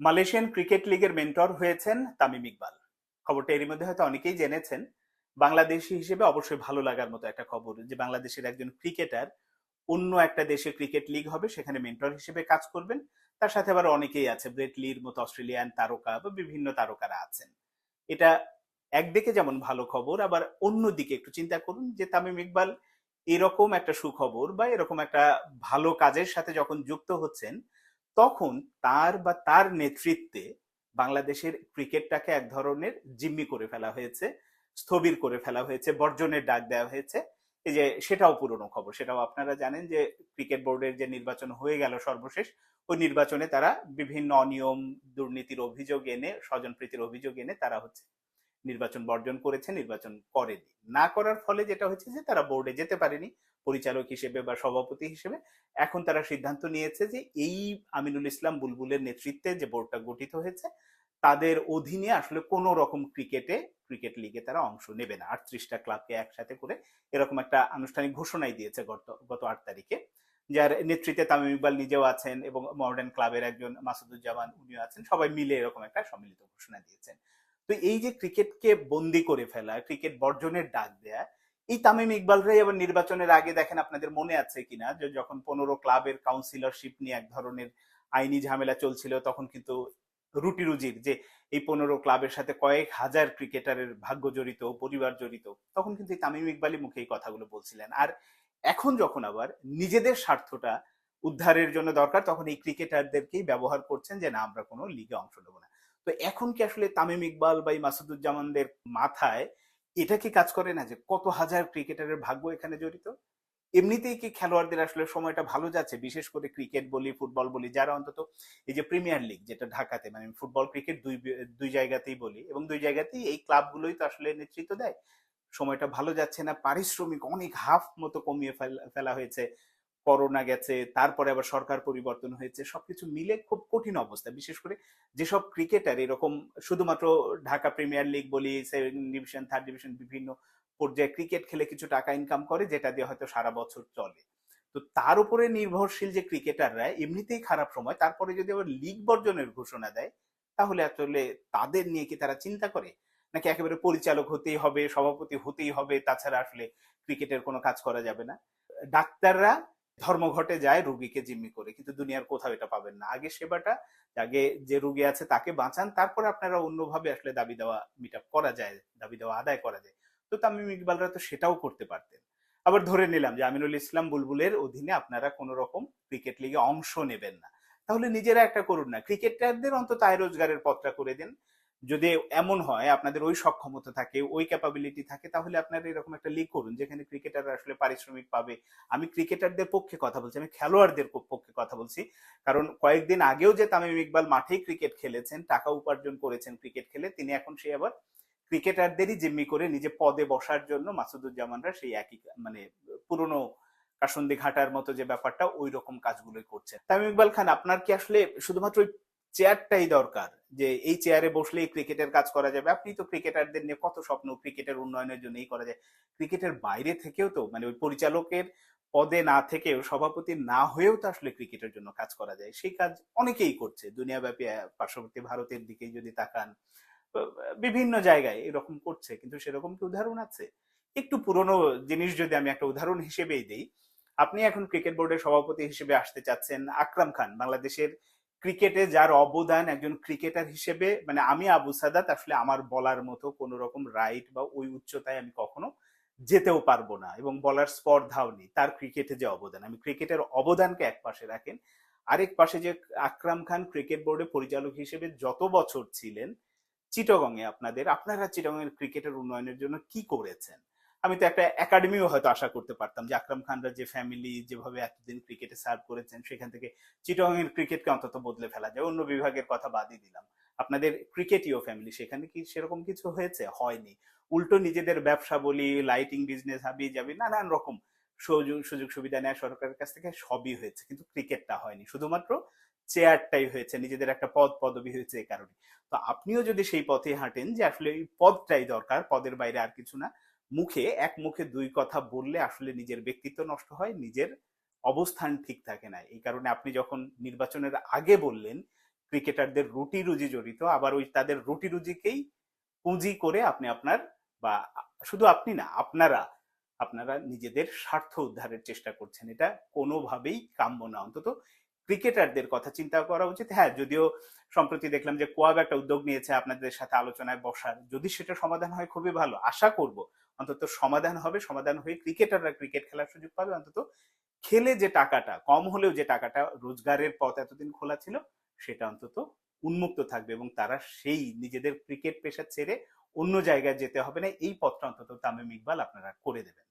Malaysian cricket লিগের mentor হয়েছেন তামিম ইকবাল। খবরটা এরই মধ্যে হয়তো অনেকেই জেনেছেন। বাংলাদেশি হিসেবে অবশ্যই ভালো লাগার মতো একটা খবর যে, বাংলাদেশের একজন ক্রিকেটার অন্য একটা দেশে ক্রিকেট লিগ হবে, সেখানে মেন্টর হিসেবে কাজ করবেন। তার সাথে আবার অনেকেই আছে, ব্রেট লির মতো অস্ট্রেলিয়ান তারকা বা বিভিন্ন তারকারা আছেন। এটা একদিকে যেমন ভালো খবর, আবার অন্যদিকে একটু চিন্তা করুন যে, তামিম ইকবাল এরকম একটা সুখবর বা এরকম একটা ভালো কাজের সাথে যখন যুক্ত হচ্ছেন তখন তার বা তার নেতৃত্বে বাংলাদেশের ক্রিকেটটাকে এক ধরনের জিম্মি করে ফেলা হয়েছে, স্থবির করে ফেলা হয়েছে, বর্জনের ডাক দেওয়া হয়েছে। এই যে সেটাও পুরনো খবর। সেটাও আপনারা জানেন যে ক্রিকেট বোর্ডের যে নির্বাচন হয়ে গেল সর্বশেষ, ওই নির্বাচনে তারা বিভিন্ন অনিয়ম, দুর্নীতির অভিযোগ এনে, স্বজনপ্রীতির অভিযোগ এনে তারা হচ্ছে নির্বাচন বর্জন করেছে, নির্বাচন করেনি। না করার ফলে যেটা হচ্ছে যে, তারা বোর্ডে যেতে পারেনি, পরিচালক হিসেবে বা সভাপতি হিসেবে। এখন তারা সিদ্ধান্ত নিয়েছে যে, এই আমিনুল ইসলাম বুলবুলের নেতৃত্বে যে বোর্ডটা গঠিত হয়েছে, তাদের অধীনে আসলে কোন রকম ক্রিকেটে, ক্রিকেট লিগে তারা অংশ নেবে না। আটত্রিশটা ক্লাবকে একসাথে করে এরকম একটা আনুষ্ঠানিক ঘোষণাই দিয়েছে গত গত আট তারিখে। যার নেতৃত্বে তামিম ইকবাল নিজেও আছেন এবং মডার্ন ক্লাবের একজন মাসুদুজ্জামান উনিও আছেন। সবাই মিলে এরকম একটা সম্মিলিত ঘোষণা দিয়েছেন। তো এই যে ক্রিকেটকে বন্দি করে ফেলা, ক্রিকেট বর্জনের ডাক দেয়া, এই তামিম ইকবালরাই আবার নির্বাচনের আগে দেখেন আপনাদের মনে আছে কিনা? যে যখন পনেরো ক্লাবের কাউন্সিলরশিপ নিয়ে এক ধরনের আইনি ঝামেলা চলছিল, তখন কিন্তু রুটি রুজির যে এই পনেরো ক্লাবের সাথে কয়েক হাজার ক্রিকেটারের ভাগ্য জড়িত, পরিবার জড়িত, তখন কিন্তু এই তামিম ইকবালই মুখে এই কথাগুলো বলছিলেন। আর এখন যখন আবার নিজেদের স্বার্থটা উদ্ধারের জন্য দরকার, তখন এই ক্রিকেটারদেরকেই ব্যবহার করছেন যে, না, আমরা কোনো লিগে অংশ নেব না। তো এখন কি আসলে তামিম ইকবাল বা মাসুদুজ্জামানদের মাথায় এটা কি কাজ করে না যে কত হাজার ক্রিকেটারের ভাগ্য এখানে জড়িত? এমনিতেই কি খেলোয়াড়দের আসলে সময়টা ভালো যাচ্ছে? বিশেষ করে ক্রিকেট বলি, ফুটবল বলি, যারা অন্তত এই যে প্রিমিয়ার লিগ যেটা ঢাকাতে মানে ফুটবল, ক্রিকেট দুই দুই জায়গাতেই বলি এবং দুই জায়গাতেই এই ক্লাবগুলোই তো আসলে নেতৃত্ব দেয়। সময়টা ভালো যাচ্ছে না, পারিশ্রমিক অনেক হাফ মতো কমিয়ে ফেলা হয়েছে। করোনা গেছে, তারপরে আবার সরকার পরিবর্তন হয়েছে, সবকিছু মিলে খুব কঠিন অবস্থা। বিশেষ করে যেসব ক্রিকেটার, এরকম শুধুমাত্র ঢাকা প্রিমিয়ার লিগ বলি সেকেন্ড ডিভিশন, থার্ড ডিভিশন বিভিন্ন পর্যায়ে ক্রিকেট খেলে কিছু টাকা ইনকাম করে, যেটা দিয়ে হয়তো সারা বছর চলে। তো তার উপরে নির্ভরশীল যে ক্রিকেটাররা, এমনিতেই খারাপ সময়, তারপরে যদি আবার লিগ বর্জনের ঘোষণা দেয়, তাহলে আসলে তাদের নিয়ে কি তারা চিন্তা করে? নাকি একেবারে পরিচালক হতেই হবে, সভাপতি হতেই হবে, তাছাড়া আসলে ক্রিকেটের কোনো কাজ করা যাবে না? ডাক্তাররা ধর্মঘটে যায়, রুগীকে জিম্মি করে। কিন্তু দুনিয়ার কোথাও এটা পাবেন না। আগে সেবাটা, আগে যে রুগী আছে তাকে বাঁচান, তারপরে আপনারা অন্যভাবে আসলে দাবি দেওয়া মিট করা যায়, দাবি দেওয়া আদায় করা যায়। তো তামিম ইকবালরা তো সেটাও করতে পারতেন। আবার ধরে নিলাম যে আমিনুল ইসলাম বুলবুলের অধীনে আপনারা কোন রকম ক্রিকেট লিগে অংশ নেবেন না। তাহলে নিজেরা একটা করুন না। ক্রিকেটারদের অন্তত আয় রোজগারের পথটা করে দেন। যদি এমন হয়, আপনাদের ওই সক্ষমতা থাকে, ওই ক্যাপাবিলিটি থাকে, তাহলে আপনারা এরকম একটা লিগ করুন, যেখানে ক্রিকেটাররা আসলে পারিশ্রমিক পাবে। আমি ক্রিকেটারদের পক্ষে কথা বলছি, আমি খেলোয়াড়দের পক্ষে কথা বলছি। কারণ কয়েকদিন আগেও যে তামিম ইকবাল মাঠেই ক্রিকেট খেলেছেন, টাকা উপার্জন করেছেন ক্রিকেট খেলে, তিনি এখন সে আবার ক্রিকেটারদেরই জিম্মি করে নিজে পদে বসার জন্য মাসুদুজ্জামানরা সেই একই মানে পুরনো কাসন্দি ঘাটার মতো যে ব্যাপারটা, ওই রকম কাজগুলোই করছে তামিম ইকবাল খান, আপনার কি আসলে শুধুমাত্র চেয়ারটাই দরকার। যে এই চেয়ারে বসলেই ক্রিকেটের কাজ করা যাবে। আপনি তো ক্রিকেটারদের নিয়ে কত স্বপ্ন ক্রিকেটের উন্নয়নের জন্য এই করা যায়। ক্রিকেটের বাইরে থেকেও তো মানে ওই পরিচালকের পদে না থেকেও, সভাপতি না হয়েও তো আসলে ক্রিকেটের জন্য কাজ করা যায়। সেই কাজ অনেকেই করছে। দুনিয়াব্যাপী পার্শ্ববর্তী ভারতের দিকেই যদি তাকান বিভিন্ন জায়গায় এরকম করছে। কিন্তু সেরকম কি উদাহরণ আছে? একটু পুরনো জিনিস যদি আমি একটা উদাহরণ হিসেবেই দিই, আপনি এখন ক্রিকেট বোর্ডের সভাপতি হিসেবে আসতে চাচ্ছেন আকরাম খান, বাংলাদেশের ক্রিকেটে যার অবদান একজন ক্রিকেটার হিসেবে মানে আমি আবু সাদাত, আসলে আমার বলার মতো কোন রকম রাইট বা ওই উচ্চতায় আমি কখনো যেতেও পারব না এবং বলার স্পর্ধাও নেই, তার ক্রিকেটে যে অবদান। আমি ক্রিকেটের অবদানকে এক পাশে রাখেন। আরেক পাশে যে আকরাম খান ক্রিকেট বোর্ডে পরিচালক হিসেবে যত বছর ছিলেন, চিটগংয়ে আপনাদের, আপনারা চিটগংয়ের ক্রিকেটের উন্নয়নের জন্য কি করেছেন? আমি তো একটা একাডেমিও হয়তো আশা করতে পারতাম যে আকরাম খানরা যে ফ্যামিলি যেভাবে এতদিন ক্রিকেটে সার্ভ করেছেন, সেখান থেকে চিটগংয়ের ক্রিকেটকে অন্তত বদলে ফেলা যায়। অন্য বিভাগের কথা বাদই দিলাম। আপনাদের ক্রিকেটীয় ফ্যামিলি সেখানে কি সেরকম কিছু হয়েছে? হয়নি। উল্টো নিজেদের ব্যবসা বলি লাইটিং বিজনেস হাবি যাবি, নানান রকম সুযোগ সুবিধা নেয় সরকারের কাছ থেকে সবই হয়েছে, কিন্তু ক্রিকেটটা হয়নি। শুধুমাত্র চেয়ারটাই হয়েছে, নিজেদের একটা পদ, পদবি হয়েছে এই কারণে। তো আপনিও যদি সেই পথে হাঁটেন যে আসলে এই পদটাই দরকার, পদের বাইরে আর কিছু না মুখে এক মুখে দুই কথা বললে আসলে নিজের ব্যক্তিত্ব নষ্ট হয়, নিজের অবস্থান ঠিক থাকে না। এই কারণে আপনি যখন নির্বাচনের আগে বললেন, ক্রিকেটারদের রুটি রুজি জড়িত, আবার ওই তাদের রুটি রুজিকেই পুঁজি করে আপনি আপনার বা শুধু আপনি না, আপনারা আপনারা নিজেদের স্বার্থ উদ্ধারের চেষ্টা করছেন। এটা কোনোভাবেই কাম্য না। অন্তত ক্রিকেটারদের কথা চিন্তা করা উচিত। হ্যাঁ যদিও সম্প্রতি দেখলাম যে কোয়াব একটা উদ্যোগ নিয়েছে আপনাদের সাথে আলোচনায় বসার। যদি সেটা সমাধান হয়, খুবই ভালো। আশা করব অন্তত সমাধান হবে, সমাধান হয়ে ক্রিকেটাররা ক্রিকেট খেলার সুযোগ পাবে। অন্তত খেলে যে টাকাটা, কম হলেও যে টাকাটা রোজগারের পথ এতদিন খোলা ছিল, সেটা অন্তত উন্মুক্ত থাকবে এবং তারা সেই নিজেদের ক্রিকেট পেশা ছেড়ে অন্য জায়গায় যেতে হবে না। এই পথটা অন্তত তামিম ইকবাল আপনারা করে দেবেন।